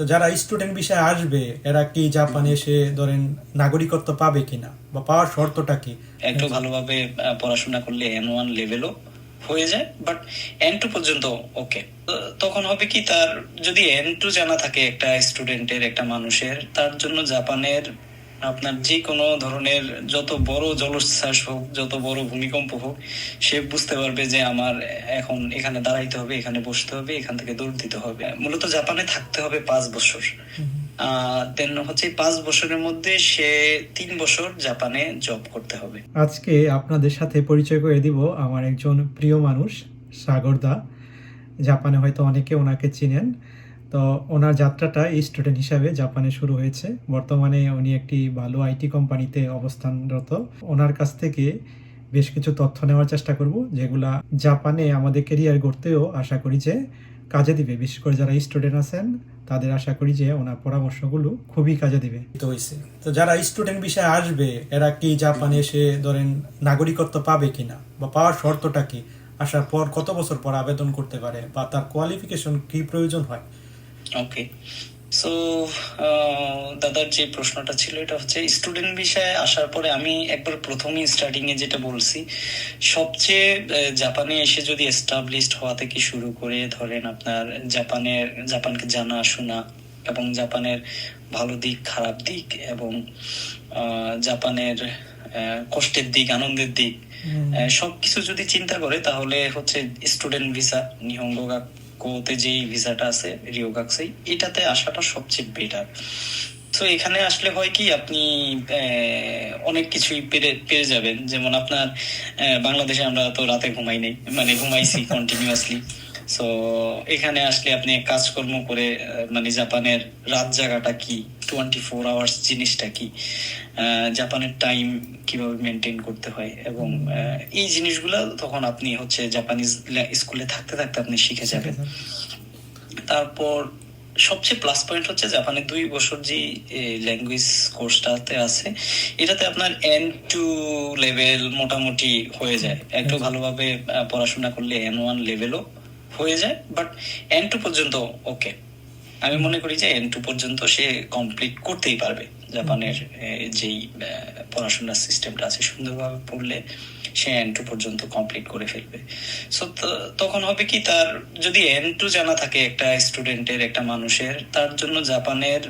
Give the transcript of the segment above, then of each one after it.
তো যারা স্টুডেন্ট বিষয়ে আসবে, এরা কি জাপানে এসে ধরেন নাগরিকত্ব পাবে কিনা? বা পাওয়ার শর্তটা কি? একটু ভালোভাবে পড়াশোনা করলে এন ওয়ান লেভেলও হয়ে যায় বাট এন টু পর্যন্ত ওকে তখন হবে কি, তার যদি এন টু জানা থাকে একটা স্টুডেন্টের একটা মানুষের, তার জন্য জাপানের আপনার যে কোনো ধরনের যত বড় জলোচ্ছ্বাস হোক যত বড় ভূমিকম্প হোক সে বুঝতে পারবে যে আমার এখন এখানে দাঁড়াইতে হবে এখানে বসতে হবে এখান থেকে দৌড় দিতে হবে। মূলত জাপানে থাকতে হবে পাঁচ বছর। দেন হচ্ছে পাঁচ বছরের মধ্যে সে তিন বছর জাপানে জব করতে হবে। আজকে আপনাদের সাথে পরিচয় করে দিব আমার একজন প্রিয় মানুষ সাগরদা জাপানে হয়তো অনেকে ওনাকে চিনেন। তো ওনার যাত্রাটা এই স্টুডেন্ট হিসাবে জাপানে শুরু হয়েছে। বর্তমানে উনি একটি ভালো আইটি কোম্পানিতে অবস্থানরত। ওনার কাছ থেকে বেশ কিছু তথ্য নেওয়ার চেষ্টা করব, যেগুলা জাপানে আমাদের কেরিয়ার গড়তেও আশা করি যে কাজে দিবে। বিশেষ করে যারা স্টুডেন্ট আছেন, তাদের আশা করি যে ওনার পরামর্শগুলো খুবই কাজে দিবে। তো যারা স্টুডেন্ট বিষয়ে আসবে, এরা কি জাপানে এসে ধরেন নাগরিকত্ব পাবে কিনা? বা পাওয়ার শর্তটা কি? আসার পর কত বছর পর আবেদন করতে পারে? বা তার কোয়ালিফিকেশন কি প্রয়োজন হয়? ওকে সো দাদার যে প্রশ্নটা ছিল এটা হচ্ছে স্টুডেন্ট বিষয়ে আসার পরে আমি একবার প্রথমেই স্টার্টিং এ যেটা বলছি সবচেয়ে জাপানে এসে যদি এস্টাবলিশড হওয়া থেকে শুরু করে ধরেন আপনার জাপানের জাপানকে জানা শোনা এবং জাপানের ভালো দিক খারাপ দিক এবং জাপানের কষ্টের দিক আনন্দের দিক সবকিছু যদি চিন্তা করে তাহলে হচ্ছে স্টুডেন্ট ভিসা নিহঙ্গ কোতে যেই ভিসাটা আছে রিওগাক্সেই এটাতে আসাটা সবচেয়ে বেটার তো এখানে আসলে হয় কি আপনি অনেক কিছুই পেরে পেয়ে যাবেন। যেমন আপনার বাংলাদেশে আমরা তো রাতে ঘুমাই নেই মানে ঘুমাইছি কন্টিনিউয়াসলি তো এখানে আসলে আপনি কাজকর্ম করে মানে জাপানের রাত জায়গাটা কি টোয়েন্টি ফোর আওয়ার্স জিনিসটা কি? জাপানের টাইম কীভাবে মেনটেন করতে হয় এবং এই জিনিসগুলো তখন আপনি হচ্ছে জাপানিজ স্কুলে থাকতে থাকতে আপনি শিখে যাবেন। তারপর সবচেয়ে প্লাস পয়েন্ট হচ্ছে জাপানে দুই বছর যে ল্যাঙ্গুয়েজ কোর্সটাতে আছে এটাতে আপনার এন টু লেভেল মোটামুটি হয়ে যায়। একটু ভালোভাবে আহ, পড়াশোনা করলে এন ওয়ান লেভেলও হয়ে যায় বাট এন টু পর্যন্ত ওকে আমি মনে করি যে এন টু পর্যন্ত সে কমপ্লিট করতেই পারবে। জাপানের যেই পড়াশোনার সিস্টেমটা আছে, সুন্দরভাবে পড়লে সে এন টু পর্যন্ত কমপ্লিট করে ফেলবে। সো তখন হবে কি, তার যদি এন টু জানা থাকে একটা স্টুডেন্টের একটা মানুষের, তার জন্য জাপানের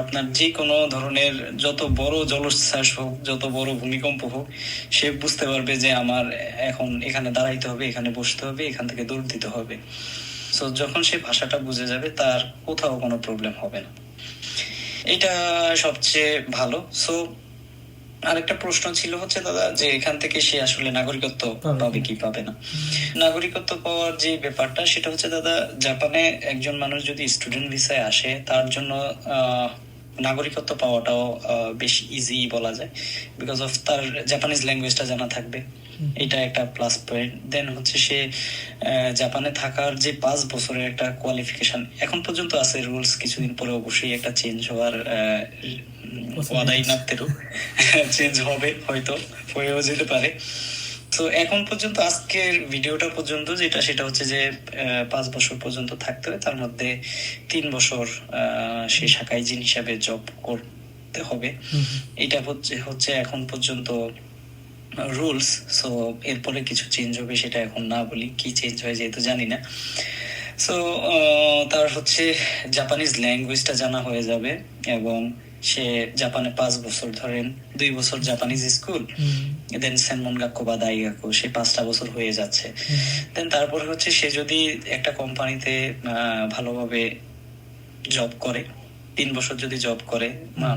আপনার যে কোনো ধরনের যত বড় জলোচ্ছ্বাস হোক, যত বড় ভূমিকম্প হোক, সে বুঝতে পারবে যে আমার এখন এখানে দাঁড়াইতে হবে, এখানে বসতে হবে, এখান থেকে দৌড় দিতে হবে। সো যখন সে ভাষাটা বুঝে যাবে তার কোথাও কোনো প্রবলেম হবে না। এটা সবচেয়ে ভালো। সো আরেকটা প্রশ্ন ছিল হচ্ছে দাদা যে এখান থেকে সে আসলে নাগরিকত্ব পাবে কি? পাবে না? নাগরিকত্ব পাওয়ার যে ব্যাপারটা সেটা হচ্ছে দাদা জাপানে একজন মানুষ যদি স্টুডেন্ট ভিসায় আসে তার জন্য আহ, নাগরিকত্ব পাওয়াটাও বেশ ইজি বলা যায়। বিকজ অফ তার জাপানিজ ল্যাঙ্গুয়েজটা জানা থাকবে। এটা একটা প্লাস পয়েন্ট দেন হচ্ছে সে জাপানে থাকার যে পাঁচ বছরের একটা কোয়ালিফিকেশন এখন পর্যন্ত আছে রুলস কিছুদিন পরে অবশ্যই একটা চেঞ্জ হওয়ার ওয়াদাই নাত্তেরও চেঞ্জ হবে হয়তো হয়েও যেতে পারে। তো এখন পর্যন্ত আজকের ভিডিওটা পর্যন্ত যেটা সেটা হচ্ছে যে পাঁচ বছর পর্যন্ত থাকতে হবে। তার মধ্যে তিন বছর আহ, সে শাখাইজিন হিসাবে জব করতে হবে। এটা হচ্ছে হচ্ছে এখন পর্যন্ত রুলস সো এরপরে কিছু চেঞ্জ হবে সেটা এখন না বলি কি চেঞ্জ হয় যেহেতু জানি না। সো তার হচ্ছে জাপানিজ ল্যাঙ্গুয়েজটা জানা হয়ে যাবে এবং সে জাপানে পাঁচ বছর ধরেন দুই বছর জাপানিজ স্কুল দেন সেনমন গাক্কো বা দাইগাক্কো সে পাঁচটা বছর হয়ে যাচ্ছে। দেন তারপরে হচ্ছে সে যদি একটা কোম্পানিতে ভালোভাবে জব করে তিন বছর যদি জব করে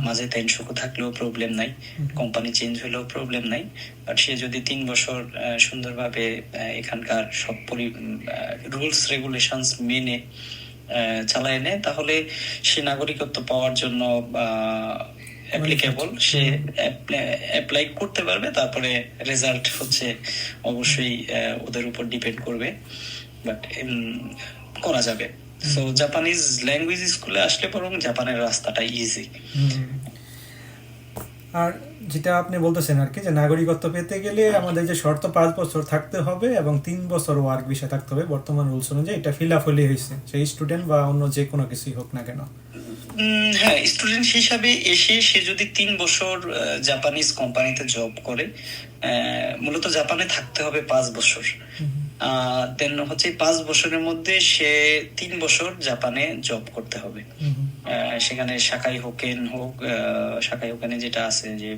মাঝে টেনশন থাকলেও প্রবলেম নাই কোম্পানি চেঞ্জ হলেও প্রবলেম নাই। বাট সে যদি তিন বছর সুন্দরভাবে এখানকার সব রুলস রেগুলেশনস মেনে চালায় নেয় তাহলে সে নাগরিকত্ব পাওয়ার জন্য অ্যাপ্লিকেবল সে অ্যাপ্লাই করতে পারবে তারপরে রেজাল্ট হচ্ছে অবশ্যই ওদের উপর ডিপেন্ড করবে বাট করা যাবে। সো জাপানিজ ল্যাঙ্গুয়েজ স্কুলে আসলে বরং জাপানের রাস্তাটা ইজি আর যেটা আপনি বলতেছেন আর কি যে নাগরিকত্ব পেতে গেলে আমাদের যে শর্ত পাঁচ বছর থাকতে হবে এবং তিন বছর ওয়ার্ক বিষয় থাকতে হবে বর্তমান রুলস অনুযায়ী। এটা ফিল আপ হলেই হয়েছে। সেই স্টুডেন্ট বা অন্য যে কোনো কিছুই হোক না কেন। হ্যাঁ স্টুডেন্ট হিসাবে এসে সে যদি তিন বছর জাপানিজ কোম্পানিতে জব করে মূলত জাপানে থাকতে হবে পাঁচ বছর। দেন হচ্ছে পাঁচ বছরের মধ্যে সে তিন বছর জাপানে জব করতে হবে। সেখানে শাখাই হোকেন হোক শাখাই হোকেনে যেটা আছে যে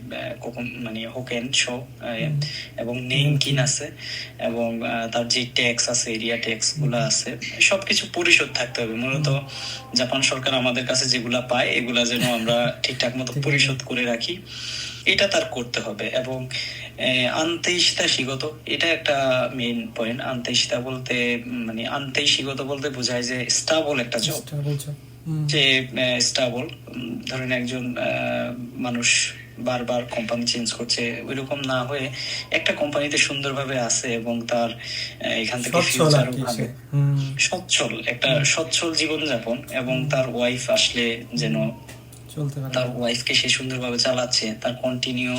মানে হোকেন শো এবং নেম কিন আছে এবং তার যে ট্যাক্স আছে এরিয়া ট্যাক্সগুলা আছে সবকিছু পরিশোধ থাকতে হবে। মূলত জাপান সরকার আমাদের কাছে যেগুলা পায় এগুলা যেন আমরা ঠিকঠাক মতো পরিশোধ করে রাখি। এটা তার করতে হবে এবং আন্তেইশিতা শিগত এটা একটা মেইন পয়েন্ট আন্তেইশিতা বলতে মানে আন্তেইশিগত বলতে বোঝায় যে স্টাবল একটা জব। যে স্টাবল ধরেন একজন মানুষ বারবার কোম্পানি চেঞ্জ করছে ওইরকম না হয়ে একটা কোম্পানিতে সুন্দরভাবে আছে এবং তার এখান থেকে ফিউচার। সচ্ছল একটা সচ্ছল জীবনযাপন এবং তার ওয়াইফ আসলে যেন তার ওয়াইফকে সে সুন্দরভাবে চালাচ্ছে তার কন্টিনিউ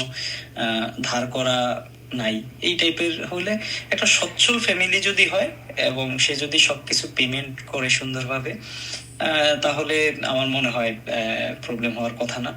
ধার করা নাই। এই টাইপের হলে একটা সচ্ছল ফ্যামিলি যদি হয় এবং সে যদি সবকিছু পেমেন্ট করে সুন্দরভাবে তাহলে আমার মনে হয় প্রবলেম হওয়ার কথা না।